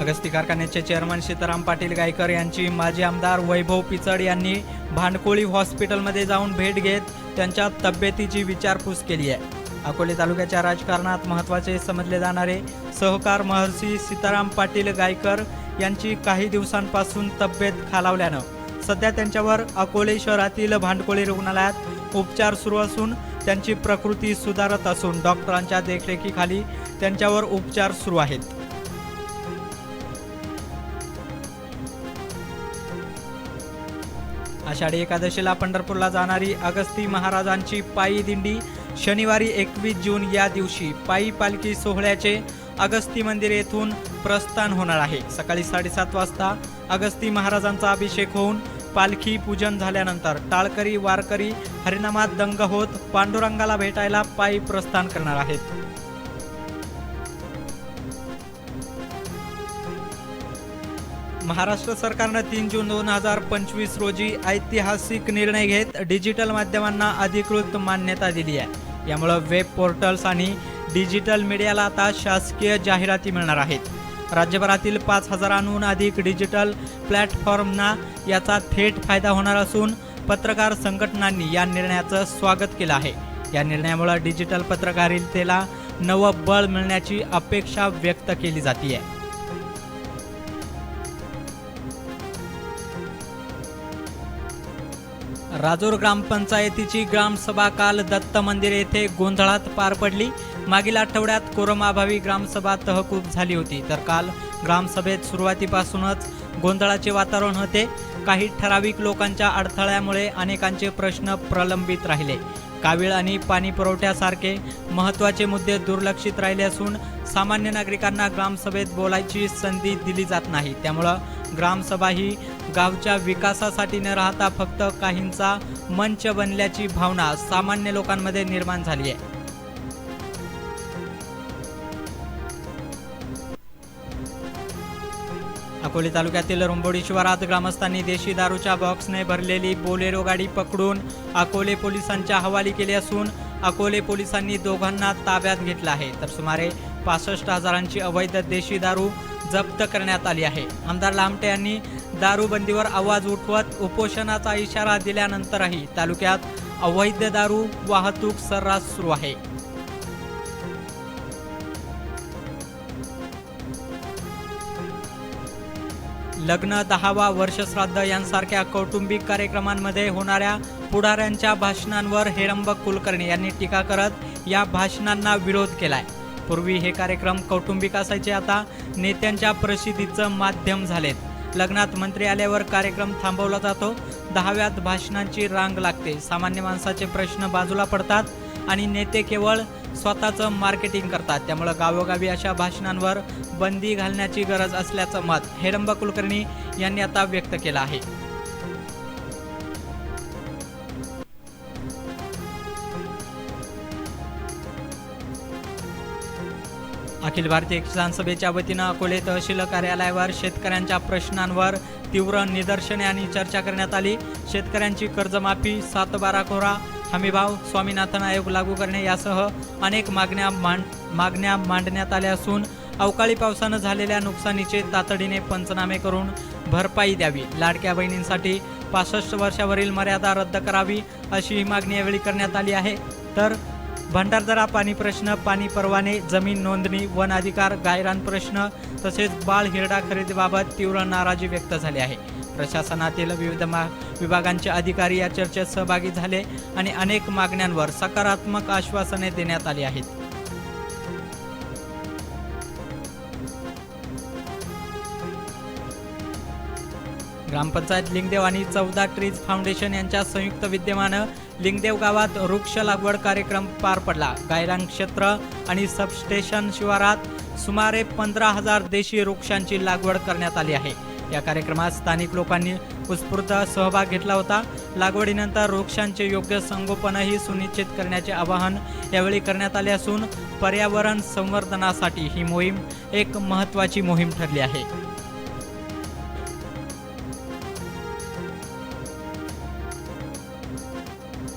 अगस्ती कारखान्याचे चेअरमन सीताराम पाटील गायकर यांची माजी आमदार वैभव पिचड यांनी भांडकोळी हॉस्पिटलमध्ये जाऊन भेट घेत त्यांच्या तब्येतीची विचारपूस केली आहे. अकोले तालुक्याच्या राजकारणात महत्त्वाचे समजले जाणारे सहकार महर्षी सीताराम पाटील गायकर यांची काही दिवसांपासून तब्येत खालावल्यानं सध्या त्यांच्यावर अकोले शहरातील भांडकोळी रुग्णालयात उपचार सुरू असून त्यांची प्रकृती सुधारत असून डॉक्टरांच्या देखरेखीखाली त्यांच्यावर उपचार सुरू आहेत. आषाढी एकादशीला पंढरपूरला जाणारी अगस्ती महाराजांची पायी दिंडी. शनिवारी एकवीस जून या दिवशी पायी पालखी सोहळ्याचे अगस्ती मंदिर येथून प्रस्थान होणार आहे. सकाळी साडेसात वाजता अगस्ती महाराजांचा अभिषेक होऊन पालखी पूजन झाल्यानंतर टाळकरी वारकरी हरिनामात दंग होत पांडुरंगाला भेटायला पायी प्रस्थान करणार आहेत. महाराष्ट्र सरकारनं तीन जून दोन हजार पंचवीस रोजी ऐतिहासिक निर्णय घेत डिजिटल माध्यमांना अधिकृत मान्यता दिली आहे. यामुळं वेब पोर्टल्स आणि डिजिटल मीडियाला आता शासकीय जाहिराती मिळणार आहेत. राज्यभरातील पाच हजारांहून अधिक डिजिटल प्लॅटफॉर्मना याचा थेट फायदा होणार असून पत्रकार संघटनांनी या निर्णयाचं स्वागत केलं आहे. या निर्णयामुळे डिजिटल पत्रकारितेला नवं बळ मिळण्याची अपेक्षा व्यक्त केली जाते आहे राजूर ग्रामपंचायतीची ग्रामसभा काल दत्त मंदिर येथे गोंधळात पार पडली. मागील आठवड्यात कोरोनाभावी ग्रामसभा तहकूब झाली होती. तर काल ग्रामसभेत सुरुवातीपासूनच गोंधळाचे वातावरण होते. काही ठराविक लोकांच्या अडथळ्यामुळे अनेकांचे प्रश्न प्रलंबित राहिले. कावीळ आणि पाणी पुरवठ्यासारखे महत्त्वाचे मुद्दे दुर्लक्षित राहिले असून सामान्य नागरिकांना ग्रामसभेत बोलायची संधी दिली जात नाही. त्यामुळं ग्रामसभा ही गावच्या विकासासाठी न राहता फक्त काहींचा मंच बनल्याची भावना सामान्य लोकांमध्ये निर्माण झाली आहे. अकोले तालुक्यातील रुंबोडी शिवारात ग्रामस्थांनी देशी दारूच्या बॉक्सने भरलेली बोलेरो गाडी पकडून अकोले पोलिसांच्या हवाली केली असून अकोले पोलिसांनी दोघांना ताब्यात घेतलं आहे. तर सुमारे पासष्ट हजारांची अवैध देशी दारू जप्त करण्यात आली आहे. आमदार लामटे यांनी दारूबंदीवर आवाज उठवत उपोषणाचा इशारा दिल्यानंतरही तालुक्यात अवैध दारू वाहतूक सर्रास सुरू आहे. लग्न दहावा वर्षश्राद्ध यांसारख्या कौटुंबिक कार्यक्रमांमध्ये होणाऱ्या पुढाऱ्यांच्या भाषणांवर हेरंबक कुलकर्णी यांनी टीका करत या भाषणांना विरोध केलाय. पूर्वी हे कार्यक्रम कौटुंबिक असायचे आता नेत्यांच्या प्रसिद्धीचं माध्यम झालेत. लग्नात मंत्री आल्यावर कार्यक्रम थांबवला जातो. दहाव्यात भाषणांची रांग लागते. सामान्य माणसाचे प्रश्न बाजूला पडतात आणि नेते केवळ स्वतःचं मार्केटिंग करतात. त्यामुळं गावोगावी अशा भाषणांवर बंदी घालण्याची गरज असल्याचं मत हेडंबा कुलकर्णी यांनी आता व्यक्त केलं आहे. अखिल भारतीय किसान सभेच्या वतीनं अकोले तहसील कार्यालयावर शेतकऱ्यांच्या प्रश्नांवर तीव्र निदर्शने आणि चर्चा करण्यात आली. शेतकऱ्यांची कर्जमाफी सातबारा कोरा हमीभाव स्वामीनाथन आयोग लागू करणे यासह अनेक मागण्या मांड मागण्या मांडण्यात आल्या असून अवकाळी पावसानं झालेल्या नुकसानीचे तातडीने पंचनामे करून भरपाई द्यावी. लाडक्या बहिणींसाठी पासष्ट वर्षावरील मर्यादा रद्द करावी अशी ही मागणी यावेळी करण्यात आली आहे. तर भंडारदरा पाणी प्रश्न पाणी परवाने जमीन नोंदणी वन अधिकार गायरान प्रश्न तसेच बाळ हिरडा खरेदीबाबत तीव्र नाराजी व्यक्त झाली आहे. प्रशासनातील विविध मा विभागांचे अधिकारी या चर्चेत सहभागी झाले आणि अनेक मागण्यांवर सकारात्मक आश्वासने देण्यात आली आहेत. ग्रामपंचायत लिंगदेव आणि चौदा ट्रीज फाउंडेशन यांच्या संयुक्त विद्यमानं लिंगदेव गावात वृक्ष लागवड कार्यक्रम पार पडला. गायरान क्षेत्र आणि सबस्टेशन शिवारात सुमारे पंधरा हजार देशी वृक्षांची लागवड करण्यात आली आहे. या कार्यक्रमात स्थानिक लोकांनी उत्स्फूर्त सहभाग घेतला होता. लागवडीनंतर वृक्षांचे योग्य संगोपनही सुनिश्चित करण्याचे आवाहन यावेळी करण्यात आले असून पर्यावरण संवर्धनासाठी ही मोहीम एक महत्त्वाची मोहीम ठरली आहे.